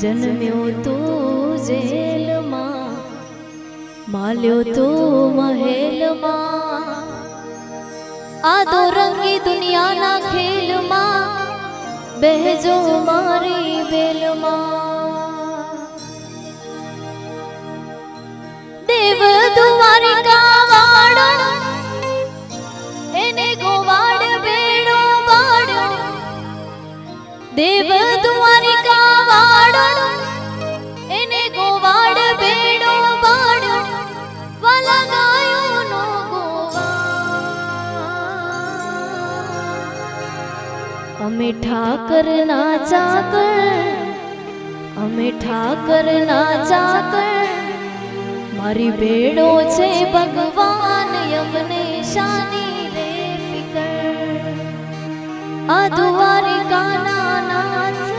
જન્મ્યો તો જેલમાં, માલ્યો તો મહેલમાં. આ તો રંગી દુનિયાના ખેલમાં, બહેજો મારી બેલમાં દેવ બેડો વાળ્યો દેવ દ્વારિકા અમે ઠાકર ના ચાકર, અમે ઠાકર ના ચાકર. મારી ભેડો છે ભગવાન, અમને શાની રે ફિકર. આ દ્વારિકાના નાથની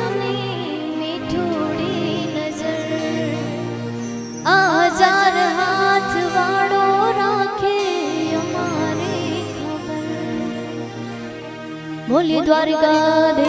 બોલી દ્વારકા